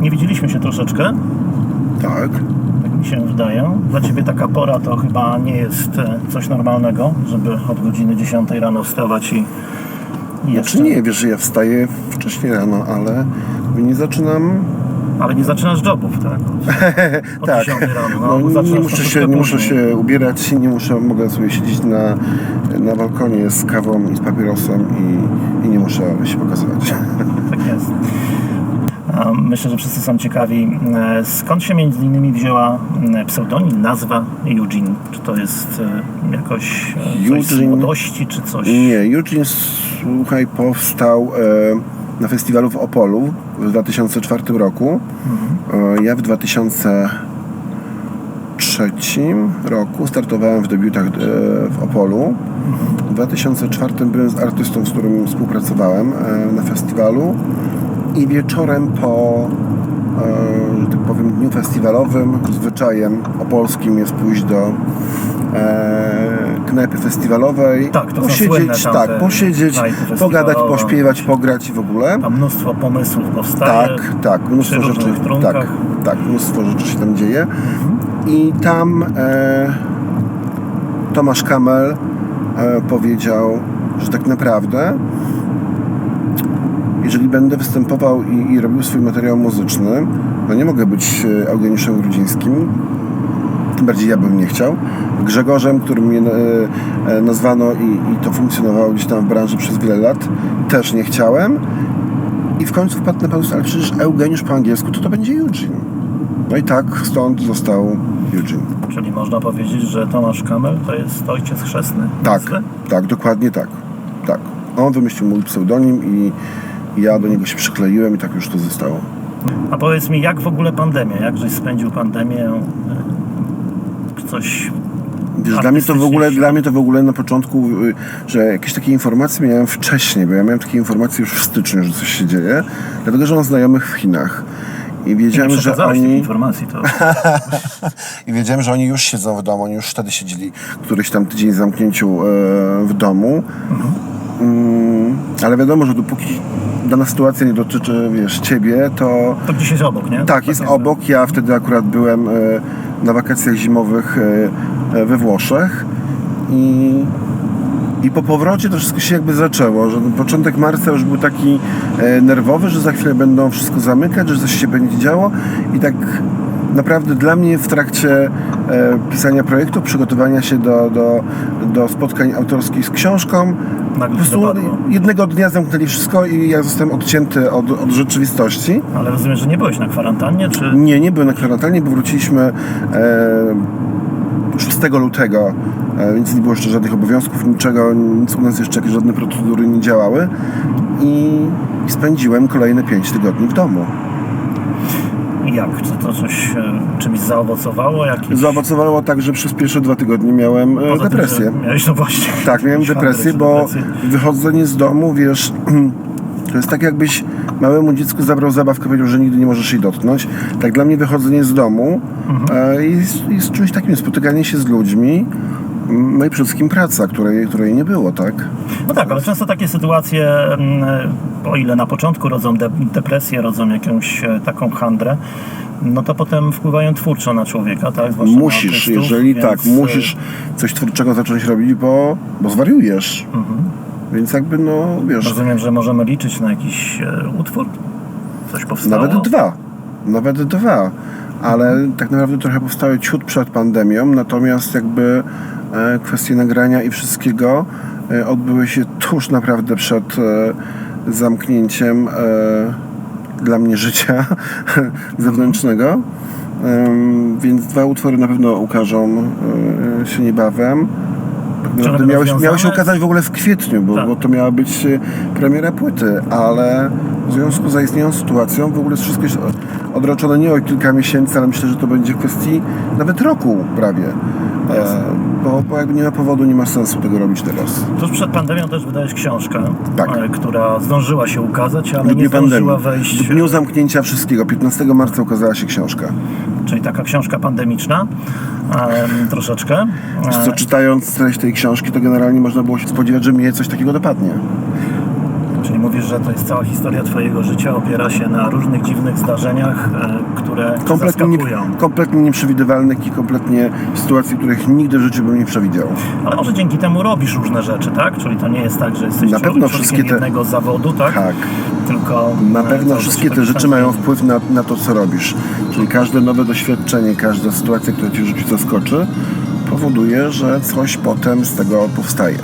Nie widzieliśmy się troszeczkę, Tak. tak mi się wydaje. Dla Ciebie taka pora to chyba nie jest e, coś normalnego, żeby od godziny 10 rano wstawać i i jeszcze... Znaczy nie, wiesz, że ja wstaję wcześniej rano, ale nie zaczynam... Ale nie zaczynasz jobów, tak? Od tak. 10 rano, no, nie, muszę się, nie muszę się ubierać, nie muszę, mogę sobie siedzieć na, na balkonie z kawą i z papierosem i, i nie muszę się pokazywać. Tak jest. Myślę, że wszyscy są ciekawi, e, skąd się między innymi wzięła e, pseudonim, nazwa Eugene? Czy to jest e, jakoś coś z młodości, czy coś? Nie, Eugene, słuchaj, powstał na festiwalu w Opolu w 2004 roku. E, ja w 2003 roku startowałem w debiutach w Opolu. W 2004 byłem z artystą, z którym współpracowałem na festiwalu i wieczorem po e, że tak powiem dniu festiwalowym zwyczajem opolskim jest pójść do e, knajpy festiwalowej Tak, to posiedzieć, tak, posiedzieć, pogadać, pośpiewać, pograć i w ogóle. Tam mnóstwo pomysłów powstaje. Tak, tak, mnóstwo rzeczy, trunkach. tak, tak, mnóstwo rzeczy się tam dzieje. I tam e, Tomasz Kamel e, powiedział, że tak naprawdę jeżeli będę występował i, i robił swój materiał muzyczny, no nie mogę być e, Eugeniuszem Grudzińskim, tym bardziej ja bym nie chciał. Grzegorzem, którym mnie e, e, nazwano i, i to funkcjonowało gdzieś tam w branży przez wiele lat, też nie chciałem. I w końcu wpadł na pomysł, ale przecież Eugeniusz po angielsku to to będzie Eugene. No i tak stąd został Eugene. Czyli można powiedzieć, że Tomasz Kamel to jest ojciec chrzestny. Tak, tak, dokładnie tak. Tak. On wymyślił mój pseudonim i ja do niego się przykleiłem i tak już to zostało. A powiedz mi, jak w ogóle pandemia? Jak żeś spędził pandemię? Coś Wiesz, dla mnie to w ogóle, dla mnie to w ogóle na początku, y, że jakieś takie informacje miałem wcześniej, bo ja miałem takie informacje już w styczniu, że coś się dzieje, dlatego że mam znajomych w Chinach. I wiedziałem, że przekazałeś tych oni. informacji, to I wiedziałem, że oni już siedzą w domu, oni już wtedy siedzieli któryś tam tydzień w zamknięciu e, w domu. Mm, ale wiadomo, że dopóki dana sytuacja nie dotyczy, wiesz, ciebie, to to gdzieś jest obok, nie? tak, jest jakby. obok. Ja wtedy akurat byłem e, na wakacjach zimowych e, e, we Włoszech i, i po powrocie to wszystko się jakby zaczęło, że początek marca już był taki e, nerwowy, że za chwilę będą wszystko zamykać, że coś się będzie działo i tak naprawdę dla mnie w trakcie e, pisania projektu, przygotowania się do, do, do spotkań autorskich z książką, po Nagle prostu dopadło. jednego dnia zamknęli wszystko i ja zostałem odcięty od, od rzeczywistości. Ale rozumiem, że nie byłeś na kwarantannie, czy... Nie, nie byłem na kwarantannie, bo wróciliśmy e, 6 lutego, e, więc nie było jeszcze żadnych obowiązków, niczego, nic u nas jeszcze jakieś żadne procedury nie działały i, i spędziłem kolejne 5 tygodni w domu. Jak? Czy to coś e, czymś zaowocowało? Jakieś... Zaowocowało tak, że przez pierwsze dwa tygodnie miałem e, Poza depresję. Miałeś no właśnie. Tak, miałem depresję, bo depresję. wychodzenie z domu, wiesz, to jest tak jakbyś małemu dziecku zabrał zabawkę, powiedział, że nigdy nie możesz jej dotknąć. Tak dla mnie wychodzenie z domu e, jest, jest czymś takim, spotykanie się z ludźmi, no i przede wszystkim praca, której, której nie było, tak? No tak, ale często takie sytuacje, mm, o ile na początku rodzą de- depresję, rodzą jakąś e, taką handrę, no to potem wpływają twórczo na człowieka, tak? Zwłaszcza Musisz, artystów, jeżeli więc, tak, e, musisz coś twórczego zacząć robić, bo, bo zwariujesz. Mhm. Więc jakby, no, wiesz, Rozumiem, że możemy liczyć na jakiś e, utwór? Coś powstało? Nawet dwa. Nawet dwa. Ale tak naprawdę trochę powstały ciut przed pandemią, natomiast jakby e, kwestie nagrania i wszystkiego e, odbyły się tuż naprawdę przed e, zamknięciem e, dla mnie życia zewnętrznego. Więc dwa utwory na pewno ukażą e, się niebawem. Naprawdę będą miały, się- ukazać w ogóle w kwietniu, bo, Tak. bo to miała być e, premiera płyty, ale w związku z zaistniałą sytuacją w ogóle wszystko jest odroczone nie o kilka miesięcy, ale myślę, że to będzie w kwestii nawet roku prawie. E, bo, bo jakby nie ma powodu, nie ma sensu tego robić teraz. Tuż przed pandemią też wydałeś książkę, Tak. e, która zdążyła się ukazać, ale nie dniu zdążyła pandemii. wejść. W dniu zamknięcia wszystkiego, 15 marca ukazała się książka. czyli taka książka pandemiczna em, troszeczkę. Wiesz co, czytając treść tej książki, to generalnie można było się spodziewać, że mnie coś takiego dopadnie. Czyli mówisz, że to jest cała historia Twojego życia, opiera się na różnych dziwnych zdarzeniach, e, które Kompletnie, nie, zaskakują. kompletnie nieprzewidywalnych i kompletnie sytuacji, których nigdy w życiu bym nie przewidział. Ale może dzięki temu robisz różne rzeczy, tak? Czyli to nie jest tak, że jesteś Na pewno wszystkie te- jednego zawodu, tak? Tak. Tylko Na e, pewno wszystkie te rzeczy mają wpływ na, na to, co robisz. Czyli każde nowe doświadczenie, każda sytuacja, która cię w życiu zaskoczy, powoduje, że coś potem z tego powstaje.